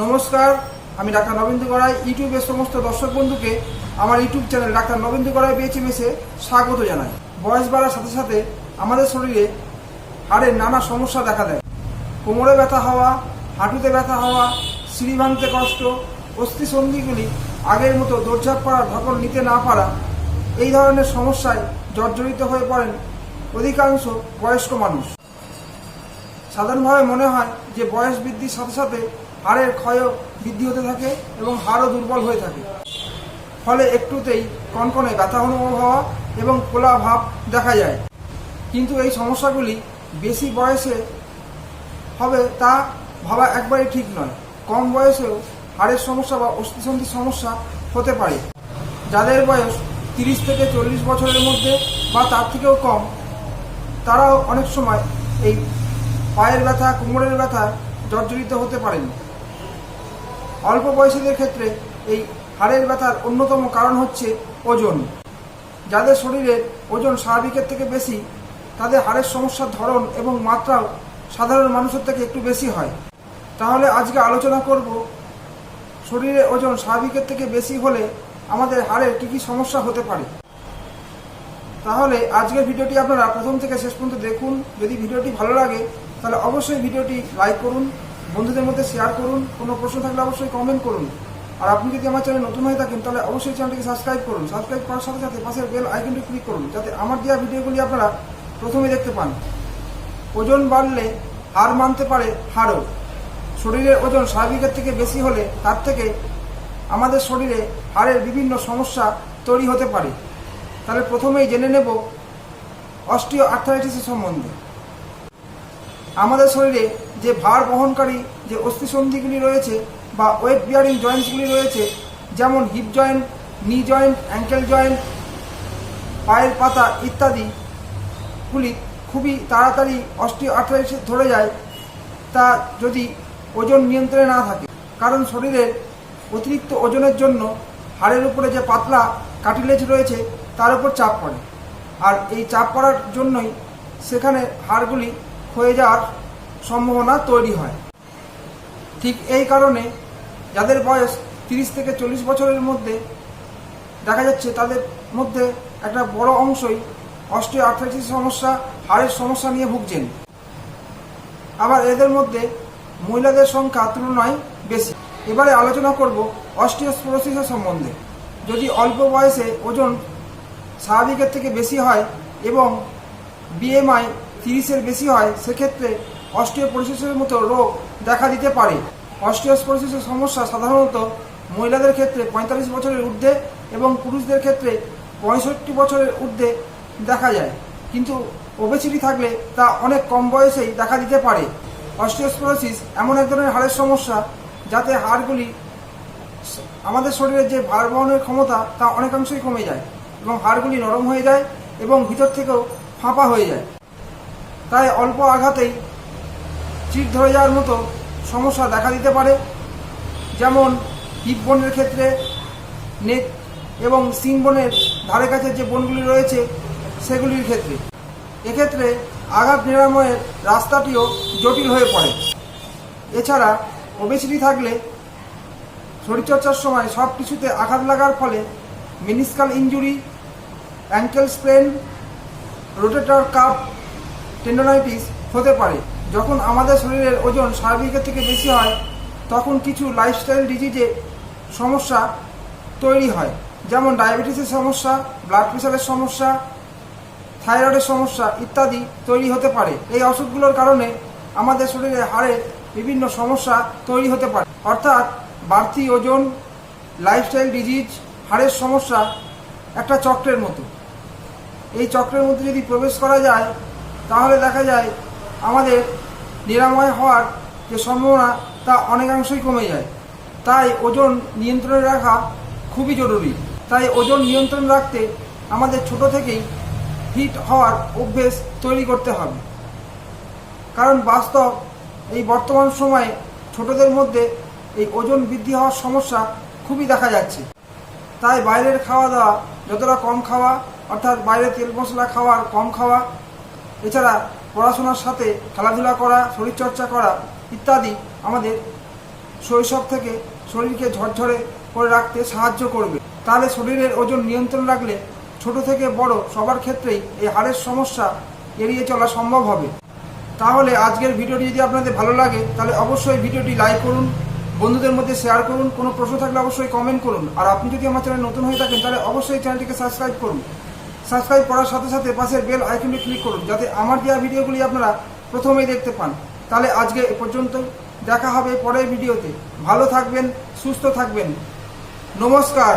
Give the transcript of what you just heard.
নমস্কার, আমি ডাক্তার নবেন্দু গড়াই ইউটিউবের সমস্ত দর্শক বন্ধুকে আমার YouTube channel doctor Nabendu Garai বিএচএমএসে স্বাগত জানাই। বয়স বাড়ার সাথে সাথে আমাদের শরীরে হাড়ের নানা সমস্যা দেখা দেয়। কোমরে ব্যথা হওয়া, হাঁটুতে ব্যথা হওয়া, সিঁড়ি ভাঙতে কষ্ট অস্থিসন্ধিগুলি আগের মতো দৌড়ঝাঁপ করার ধকল নিতে না পারা, এই ধরনের সমস্যায় জর্জরিত হয়ে পড়েন অধিকাংশ বয়স্ক মানুষ। সাধারণভাবে মনে হয় যে বয়স বৃদ্ধির সাথে সাথে হাড়ের ক্ষয়ও বৃদ্ধি হতে থাকে এবং হাড়ও দুর্বল হয়ে থাকে। ফলে একটুতেই কনকনে ব্যথা অনুভব হওয়া এবং খোলা ভাব দেখা যায়। কিন্তু এই সমস্যাগুলি বেশি বয়সে হবে তা ভাবা একবারে ঠিক নয়। কম বয়সেও হাড়ের সমস্যা বা অস্থিসন্ধির সমস্যা হতে পারে। যাদের বয়স তিরিশ থেকে চল্লিশ বছরের মধ্যে বা তার থেকেও কম, তারাও অনেক সময় এই পায়ের ব্যথা, কোমরের ব্যথা জর্জরিত হতে পারেন। অল্প বয়সীদের ক্ষেত্রে এই হাড়ের ব্যথার অন্যতম কারণ হচ্ছে ওজন। যাদের শরীরের ওজন স্বাভাবিকের থেকে বেশি, তাদের হাড়ের সমস্যার ধরন এবং মাত্রাও সাধারণ মানুষের থেকে একটু বেশি হয়। তাহলে আজকে আলোচনা করব, শরীরে ওজন স্বাভাবিকের থেকে বেশি হলে আমাদের হাড়ের কী কী সমস্যা হতে পারে। তাহলে আজকের ভিডিওটি আপনারা প্রথম থেকে শেষ পর্যন্ত দেখুন। যদি ভিডিওটি ভালো লাগে, তাহলে অবশ্যই ভিডিওটি লাইক করুন বন্ধুদের মধ্যে শেয়ার করুন, কোনো প্রশ্ন থাকলে অবশ্যই কমেন্ট করুন। আর আপনি যদি আমার চ্যানেল নতুন হয়ে থাকেন, তাহলে অবশ্যই চ্যানেলটিকে সাবস্ক্রাইব করুন। সাবস্ক্রাইব করার সাথে সাথে পাশের বেল আইকনটি ক্লিক করুন, যাতে আমার দেওয়া ভিডিওগুলি আপনারা প্রথমে দেখতে পান। ওজন বাড়লে হার মানতে পারে হাড়ও। শরীরের ওজন স্বাভাবিকের থেকে বেশি হলে তার থেকে আমাদের শরীরে হাড়ের বিভিন্ন সমস্যা তৈরি হতে পারে। তাহলে প্রথমেই জেনে নেব অস্টিও আর্থারাইটিসের সম্বন্ধে। আমাদের শরীরে যে ভার বহনকারী যে অস্থিসন্ধিগুলি রয়েছে বা ওয়েট বিয়ারিং জয়েন্টসগুলি রয়েছে, যেমন hip joint knee joint ankle joint পায়ের পাতা ইত্যাদিগুলি খুবই তাড়াতাড়ি অস্টিও আর্থারাইটিস ধরে যায়, তা যদি ওজন নিয়ন্ত্রণে না থাকে। কারণ শরীরের অতিরিক্ত ওজনের জন্য হাড়ের উপরে যে পাতলা কাটিলেজ রয়েছে, তার উপর চাপ পড়ে। আর এই চাপ পড়ার জন্যই সেখানে হাড়গুলি ক্ষয়ে যাওয়ার সম্ভাবনা তৈরি হয়। ঠিক এই কারণে যাদের বয়স তিরিশ থেকে চল্লিশ বছরের মধ্যে দেখা যাচ্ছে, তাদের মধ্যে একটা বড় অংশই অস্টিও আর্থ্রাইটিস সমস্যা, হাড়ের সমস্যা নিয়ে ভুগছেন। আবার এদের মধ্যে মহিলাদের সংখ্যা তুলনায় বেশি। এবারে আলোচনা করব অস্টিওস্পোরোসিসের সম্বন্ধে। যদি অল্প বয়সে ওজন স্বাভাবিকের থেকে বেশি হয় এবং বিএমআই তিরিশের বেশি হয়, সেক্ষেত্রে অস্টিওপোরোসিসের মতো রোগ দেখা দিতে পারে। অস্টিওস্পোরোসিসের সমস্যা সাধারণত মহিলাদের ক্ষেত্রে পঁয়তাল্লিশ বছরের ঊর্ধ্বে এবং পুরুষদের ক্ষেত্রে পঁয়ষট্টি বছরের ঊর্ধ্বে দেখা যায়। কিন্তু ওবেসিটি থাকলে তা অনেক কম বয়সেই দেখা দিতে পারে। অস্টিওস্পোরোসিস এমন এক ধরনের হাড়ের সমস্যা যাতে হাড়গুলি আমাদের শরীরের যে ভার বহনের ক্ষমতা তা অনেকাংশই কমে যায় এবং হাড়গুলি নরম হয়ে যায় এবং ভিতর থেকেও ফাঁপা হয়ে যায়। তাই অল্প আঘাতেই চিট ধরে যাওয়ার মতো সমস্যা দেখা দিতে পারে। যেমন হিপ বোনের ক্ষেত্রে নেক এবং সিং বোনের ধারে কাছে যে বোনগুলি রয়েছে, সেগুলির ক্ষেত্রে। এক্ষেত্রে আঘাত নিরাময়ের রাস্তাটিও জটিল হয়ে পড়ে। এছাড়া ওবেসিটি থাকলে শরীরচর্চার সময় সব কিছুতে আঘাত লাগার ফলে meniscal injury ankle sprain rotator cup tendonitis হতে পারে। যখন আমাদের শরীরের ওজন স্বাভাবিকের থেকে বেশি হয়, তখন কিছু লাইফস্টাইল ডিজিজে সমস্যা তৈরি হয়। যেমন ডায়াবেটিসের সমস্যা ব্লাড প্রেশারের সমস্যা থাইরয়েডের সমস্যা ইত্যাদি তৈরি হতে পারে। এই অসুখগুলোর কারণে আমাদের শরীরে হাড়ে বিভিন্ন সমস্যা তৈরি হতে পারে। অর্থাৎ বাড়তি ওজন লাইফস্টাইল ডিজিজ হাড়ের সমস্যা একটা চক্রের মতো। এই চক্রের মধ্যে যদি প্রবেশ করা যায় তাহলে দেখা যায় আমাদের নিরাময় হওয়ার যে সম্ভাবনা তা অনেকাংশই কমে যায়। তাই ওজন নিয়ন্ত্রণে রাখা খুবই জরুরি। তাই ওজন নিয়ন্ত্রণ রাখতে আমাদের ছোট থেকেই ফিট হওয়ার অভ্যেস তৈরি করতে হবে। কারণ বাস্তব এই বর্তমান সময়ে ছোটদের মধ্যে এই ওজন বৃদ্ধি হওয়ার সমস্যা খুবই দেখা যাচ্ছে। তাই বাইরের খাওয়া দাওয়া, যতটা কম খাওয়া, অর্থাৎ বাইরে তেল মশলা খাওয়ার কম খাওয়া এছাড়া পড়াশোনার সাথে খেলাধুলা করা, শরীরচর্চা করা ইত্যাদি আমাদের শৈশব থেকে শরীরকে ঝরঝরে করে রাখতে সাহায্য করবে। তাহলে শরীরের ওজন নিয়ন্ত্রণ রাখলে ছোট থেকে বড় সবার ক্ষেত্রেই এই হাড়ের সমস্যা এড়িয়ে চলা সম্ভব হবে। তাহলে আজকের ভিডিওটি যদি আপনাদের ভালো লাগে, তাহলে অবশ্যই ভিডিওটি লাইক করুন, বন্ধুদের মধ্যে শেয়ার করুন, কোনো প্রশ্ন থাকলে অবশ্যই কমেন্ট করুন। আর আপনি যদি আমার চ্যানেল নতুন হয়ে থাকেন, তাহলে অবশ্যই চ্যানেলটিকে সাবস্ক্রাইব করুন। সাবস্ক্রাইব করার সাথে সাথে পাশের বেল আইকনটি ক্লিক করুন, যাতে আমার দেওয়া ভিডিওগুলি আপনারা প্রথমেই দেখতে পান। তাহলে আজকে এ পর্যন্ত, দেখা হবে পরের ভিডিওতে। ভালো থাকবেন, সুস্থ থাকবেন। নমস্কার।